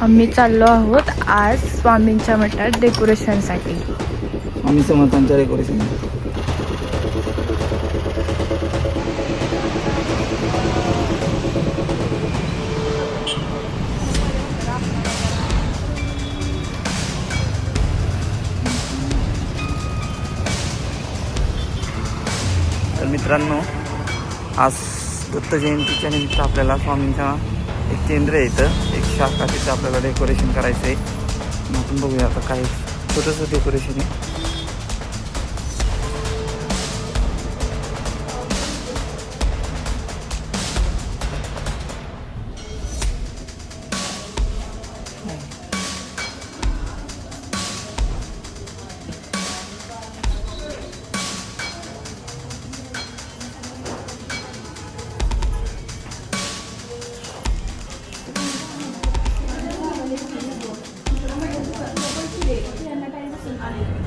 आम्ही चाललो आहोत आज स्वामींच्या मठात डेकोरेशनसाठी आम्ही समर्थांच्या डेकोरेशन तर मित्रांनो आज दत्त जयंतीच्या निमित्त आपल्याला स्वामींच्या एक केंद्र येतं शार्क शाखा तिथं आपल्याला डेकोरेशन करायचं आहे मग आपण बघूया आता काय छोटंसं डेकोरेशन आहे.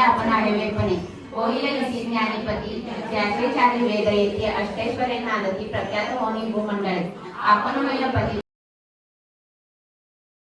आपण आढळलेपणे होईल इसी ज्ञानीपती त्याचे चारी वेद येथे अष्टेश्वरे नादती प्रख्यात होणी भूमंडळे आपण होईल पती